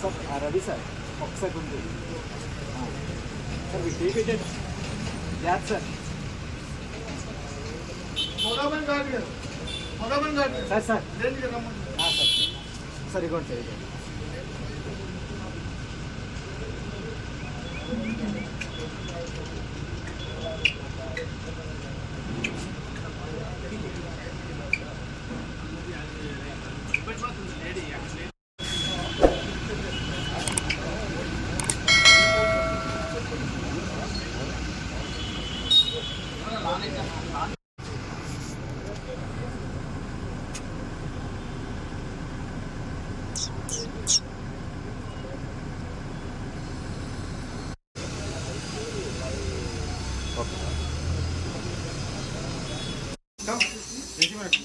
Sir ఆ Ravi sir ఒక second sir take it add sir మొగమని కాదు మొగమని కాదు సార్ సార్ దేనికి రమ్మంటారు ఆ, సార్ సార్ ఇవ్వండి సార్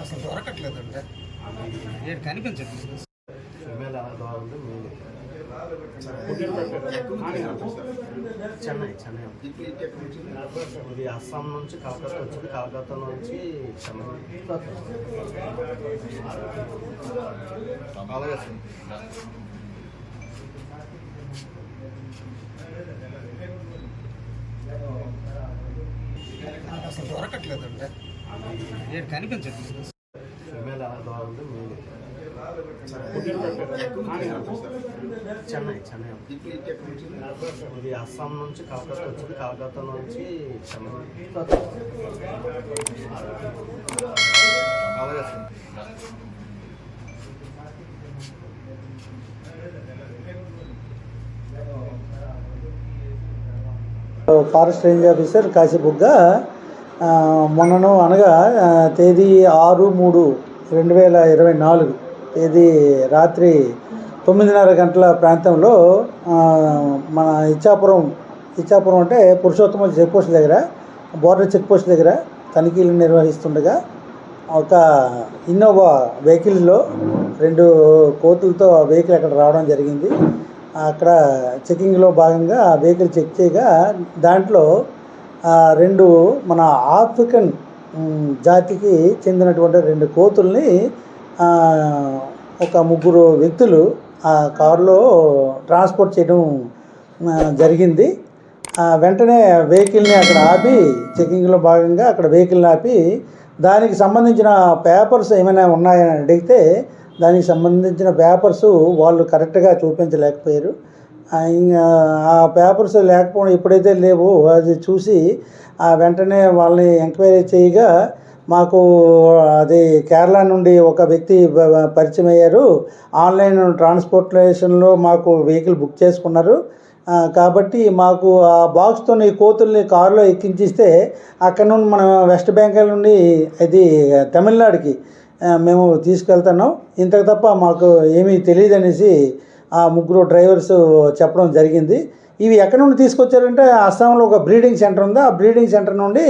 అసలు దొరకట్లేదండి ఏడు కనిపించట్లేదు ఫిమేల్ ఎలా ఉంది మేల్ చెన్నై చెన్నై ఇది అస్సాం నుంచి కలకత్తా వచ్చింది కలకత్తా నుంచి చెన్నై అలాగే దొరకట్లేదండి. ఏడు కనిపించట్లేదు. చెన్నై చెన్నై. ఇది అస్సాం నుంచి కలకత్తా వచ్చింది. కలకత్తా నుంచి Chennai. Forest range officer Kasibugga మొన్నను అనగా తేదీ ఆరు మూడు రెండు వేల ఇరవై నాలుగు తేదీ రాత్రి తొమ్మిదిన్నర గంటల ప్రాంతంలో మన ఇచ్చాపురం ఇచ్చాపురం అంటే పురుషోత్తమ చెక్ పోస్ట్ దగ్గర బోర్డర్ చెక్ పోస్ట్ దగ్గర తనిఖీలు నిర్వహిస్తుండగా ఒక ఇన్నోవా వెహికల్లో రెండు కోతులతో ఆ వెహికల్ అక్కడ రావడం జరిగింది. అక్కడ చెకింగ్లో భాగంగా ఆ వెహికల్ చెక్ చేయగా దాంట్లో రెండు మన ఆఫ్రికన్ జాతికి చెందినటువంటి రెండు కోతుల్ని ఒక ముగ్గురు వ్యక్తులు ఆ కారులో ట్రాన్స్పోర్ట్ చేయడం జరిగింది. వెంటనే వెహికల్ని అక్కడ ఆపి చెకింగ్లో భాగంగా అక్కడ వెహికల్ని ఆపి దానికి సంబంధించిన పేపర్స్ ఏమైనా ఉన్నాయని అడిగితే దానికి సంబంధించిన పేపర్స్ వాళ్ళు కరెక్ట్గా చూపించలేకపోయారు. ఆ, ఇంకా ఆ పేపర్స్ లేకపోవడం ఎప్పుడైతే లేవు అది చూసి ఆ వెంటనే వాళ్ళని ఎంక్వైరీ చేయగా మాకు అది కేరళ నుండి ఒక వ్యక్తి పరిచయం అయ్యారు. ఆన్లైన్ ట్రాన్స్పోర్టేషన్లో మాకు వెహికల్ బుక్ చేసుకున్నారు. కాబట్టి మాకు ఆ బాక్స్తో ఈ కోతుల్ని కారులో ఎక్కించిస్తే అక్కడ నుండి మనం వెస్ట్ బెంగాల్ నుండి ఇది తమిళనాడుకి మేము తీసుకెళ్తున్నాం. ఇంతకు తప్ప మాకు ఏమీ తెలియదు అనేసి ఆ ముగ్గురు డ్రైవర్స్ చెప్పడం జరిగింది. ఇవి ఎక్కడి నుండి తీసుకొచ్చారంటే అస్సాంలో ఒక బ్రీడింగ్ సెంటర్ ఉంది. ఆ బ్రీడింగ్ సెంటర్ నుండి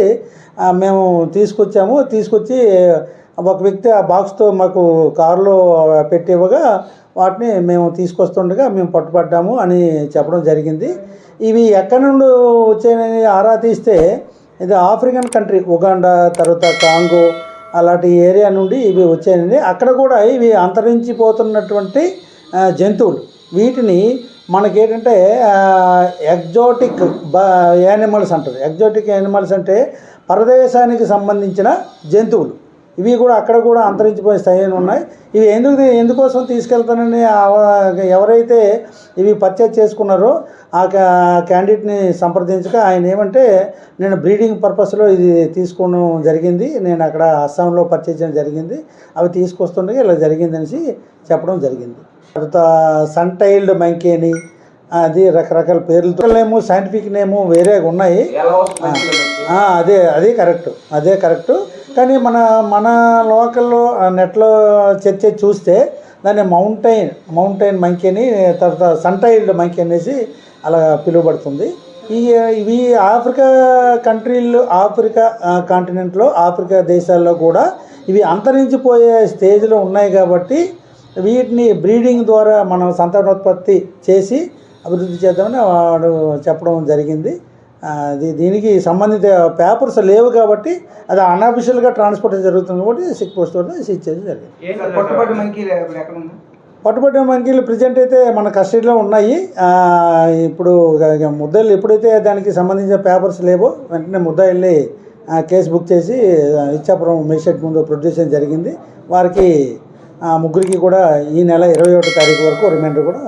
మేము తీసుకొచ్చాము. తీసుకొచ్చి ఒక వ్యక్తి ఆ బాక్స్తో మాకు కారులో పెట్టివ్వగా వాటిని మేము తీసుకొస్తుండగా మేము పట్టుపడ్డాము అని చెప్పడం జరిగింది. ఇవి ఎక్కడి నుండి వచ్చాయని ఆరా తీస్తే ఇది ఆఫ్రికన్ కంట్రీ ఉగాండా తర్వాత కాంగో అలాంటి ఏరియా నుండి ఇవి వచ్చాయండి. అక్కడ కూడా ఇవి అంతరించిపోతున్నటువంటి జంతువులు. వీటిని మనకేంటంటే ఎగ్జోటిక్ బ యానిమల్స్ అంటారు. ఎగ్జోటిక్ యానిమల్స్ అంటే పరదేశానికి సంబంధించిన జంతువులు. ఇవి కూడా అక్కడ కూడా అంతరించిపోయే స్థాయిలో ఉన్నాయి. ఇవి ఎందుకు ఎందుకోసం తీసుకెళ్తానని ఎవరైతే ఇవి పర్చేజ్ చేసుకున్నారో ఆ క్యాండిడేట్ని సంప్రదించక ఆయన ఏమంటే నేను బ్రీడింగ్ పర్పస్లో ఇది తీసుకోవడం జరిగింది. నేను అక్కడ అస్సాంలో పర్చేజ్ చేయడం జరిగింది. అవి తీసుకొస్తుండగా ఇలా జరిగిందనేసి చెప్పడం జరిగింది. తర్వాత సన్ టైల్డ్ మంకీ అని అది రకరకాల పేర్లతో నేము సైంటిఫిక్ నేము వేరే ఉన్నాయి. అదే అదే కరెక్ట్ అదే కరెక్ట్. కానీ మన మన లోకల్లో నెట్లో చర్చ చూస్తే దాన్ని మౌంటైన్ మౌంటైన్ మంకీ అని తర్వాత సన్టైల్డ్ మంకీ అనేసి అలా పిలువబడుతుంది. ఈ ఇవి ఆఫ్రికా కంట్రీలు ఆఫ్రికా కాంటినెంట్లో ఆఫ్రికా దేశాల్లో కూడా ఇవి అంతరించిపోయే స్టేజ్లో ఉన్నాయి కాబట్టి వీటిని బ్రీడింగ్ ద్వారా మనం సంతానోత్పత్తి చేసి అభివృద్ధి చేద్దామని వాడు చెప్పడం జరిగింది. దీనికి సంబంధిత పేపర్స్ లేవు కాబట్టి అది అన్అఫిషియల్గా ట్రాన్స్పోర్ట్ జరుగుతుంది కాబట్టి సిక్ పోస్ట్ వల్ల సీజ్ చేయడం జరిగింది. పట్టుబడి మంకీలు పట్టుబట్టిన ప్రజెంట్ అయితే మన కస్టడీలో ఉన్నాయి. ఆ, ఇప్పుడు ఇక ముద్దాయిలు ఎప్పుడైతే దానికి సంబంధించిన పేపర్స్ లేవో వెంటనే ముద్దా వెళ్ళి కేసు బుక్ చేసి ఇచ్చాపురం మేజిస్ట్రేట్ ముందు ప్రొడ్యూస్ చేయడం జరిగింది. వారికి ఆ, ముగ్గురికి కూడా ఈ నెల ఇరవై ఒకటో తారీఖు వరకు రిమైండర్ కూడా